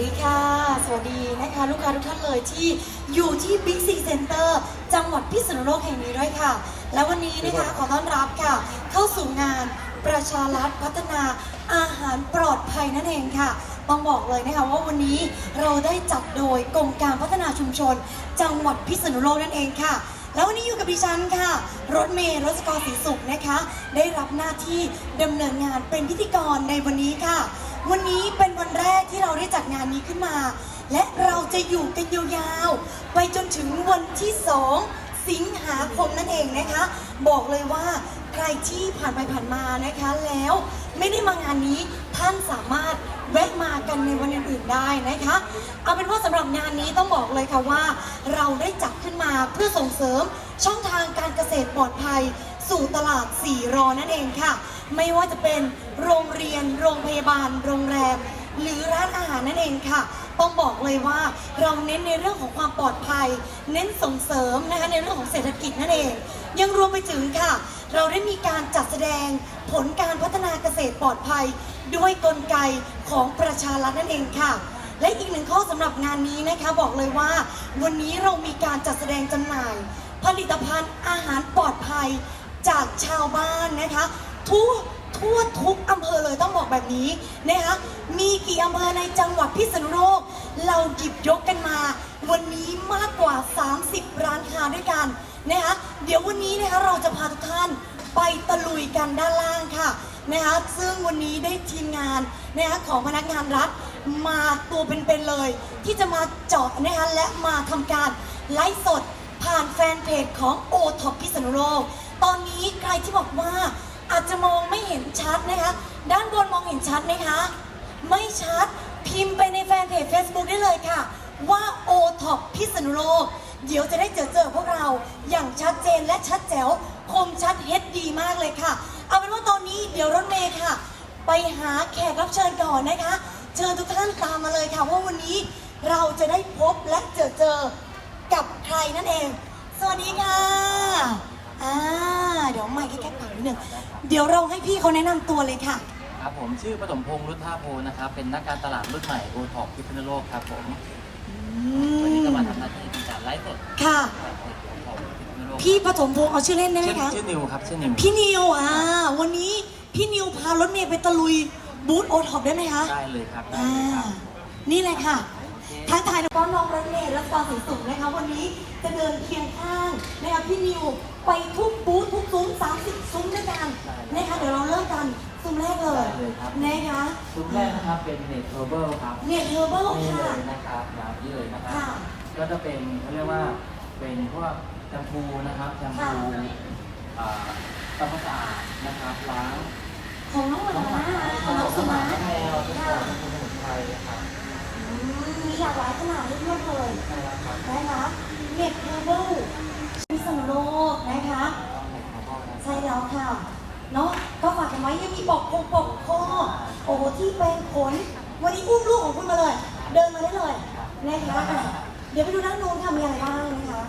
ดีค่ะ สวัสดีนะคะ ลูกค้าทุกท่านเลยที่อยู่ที่ Big C Center จังหวัดพิษณุโลกแห่งนี้ด้วยค่ะ และวันนี้นะคะขอต้อนรับค่ะ เข้าสู่งานประชารัฐพัฒนาอาหารปลอดภัยนั่นเองค่ะ ต้องบอกเลยนะคะว่าวันนี้เราได้จัดโดยกรมการพัฒนาชุมชน จังหวัดพิษณุโลกนั่นเองค่ะ แล้ววันนี้อยู่กับดิฉันค่ะ รถเมย์รถสกอร์สีสุขนะคะ ได้รับหน้าที่ดำเนินงานเป็นพิธีกรในวันนี้ค่ะ วันนี้เป็นวันแรกที่เรานนี้ขึ้นมา และเราจะอยู่กันยาวๆ ไปจนถึงวันที่2สิงหาคมนั่นเองนะคะ บอกเลยว่าใครที่ผ่านไปผ่านมานะคะ แล้วไม่ได้มางานนี้ท่านสามารถแวะมากันในวันอื่นๆได้นะคะ เอาเป็นว่าสำหรับงานนี้ต้องบอกเลยค่ะว่า เราได้จัดขึ้นมาเพื่อส่งเสริมช่องทางการเกษตรปลอดภัย สู่ตลาด4รอนั่นเองค่ะ ไม่ว่าจะเป็นโรงเรียน โรงพยาบาล โรงแรม หรือร้านอาหารนั่นเองค่ะ ต้องบอกเลยว่าเราเน้นในเรื่องของความปลอดภัย เน้นส่งเสริมนะคะในเรื่องของเศรษฐกิจนั่นเอง ยังรวมไปถึงค่ะ เราได้มีการจัดแสดงผลการพัฒนาเกษตรปลอดภัย ด้วยกลไกของประชารัฐนั่นเองค่ะและอีกหนึ่งข้อสำหรับงานนี้นะคะบอกเลยว่า วันนี้เรามีการจัดแสดงจำหน่าย ผลิตภัณฑ์อาหารปลอดภัยจากชาวบ้านนะคะทั่ ทั่วทุกอำเภอเลยต้องบอกแบบนี้นะคะมีกี่อำเภอในจังหวัดพิษณุโลก เราหยิบยกกันมา วันนี้มากกว่า 30 ร้านค้าด้วยกันนะคะเดี๋ยววันนี้นะคะเราจะพาทุกท่านไปตะลุยกันด้านล่างค่ะนะคะซึ่งวันนี้ได้ทีมงานนะคะของพนักงานรัฐมาตัวเป็นๆเลย ที่จะมาเจาะนะคะและมาทำการไลฟ์สดผ่านแฟนเพจของโอท็อปพิษณุโลก ตอนนี้ใครที่บอกว่า อาจจะมองไม่เห็นชัดนะคะ ด้านบนมองเห็นชัดไหมคะ ไม่ชัดพิมพ์ไปในแฟนเพจ Facebook ได้เลยค่ะ ว่าโอท็อปพิษณุโลก เดี๋ยวจะได้เจอเจอพวกเราอย่างชัดเจนและชัดแจ๋วคมชัดเฮ็ดดีมากเลยค่ะ เอาเป็นว่าตอนนี้เดี๋ยวรถเมย์ค่ะ ไปหาแขกรับเชิญก่อนนะคะ เชิญทุกท่านตามมาเลยค่ะว่าวันนี้เราจะได้พบและเจอเจอกับใครนั่นเอง สวัสดีค่ะ ดี๋ยวไม่แค่แค่ปากนิดหนึ่งเดี๋ยวเราให้พี่เขาแนะนำตัวเลยค่ะ ครับผมชื่อปฐมพงษ์รุทธาโพนะครับ เป็นนักการตลาดรุ่นใหม่โอท็อปพิษณุโลกครับผม วันนี้ก็มาทำหน้าที่เป็นการไลฟ์สดค่ะโอท็อปพิษณุโลกพี่ปฐมพงษ์เอาชื่อเล่นได้ไหมชื่อคะ ชื่อนิวครับชื่อนิวพี่นิวอ่าวันนี้พี่นิวพารถเมย์ไปตะลุยบูธโอท็อปได้ไหมคะ ได้เลยครับได้อ่า เลยครับ นี่เลยค่ะ ทักทายน้องน้องรถเมย์และตอนสีสุขนะคะวันนี้จะเดินเคียงข้างนะคะพี่นิวไปทุกบูธทุกซุ้ม30 ซุ้มด้วยกันนะคะเดี๋ยวเราเริ่มกันซุ้มแรกเลยได้เลยครับนะคะซุ้มแรกนะครับเป็นเน็ตโรเบิลครับเน็ตเทอร์เบิลนี่เลค่ะ ยนะครับแบบนี้เลยนะครับ ค่ะก็จะเป็นเขาเรียกว่าเป็นพวกแชมพูนะครับแชมพูอ่าทำความสะอาดนะครับล้างของน้องหมาน้องหมาของน้องสุนัขน้องแมวเป็นขค่ะองสมุนไพรนะครับ อืมมีหลากหลายขนาดให้เลือกเลยใช่แล้วครับนะคะเน็ตเทเบิลพิษณุโลกนะคะต้องเน็ตโรเบิลนะใช่แล้วค่ะ เนาะก็ฝากกันไว้ยังมีปกคงปกคอโอ้โหที่เป็นขน วันนี้อุ้มลูกของคุณมาเลย เดินมาได้เลยนะคะอะเดี๋ยวไปดูด้านโน้นค่ะมีอะไรบ้างนะคะ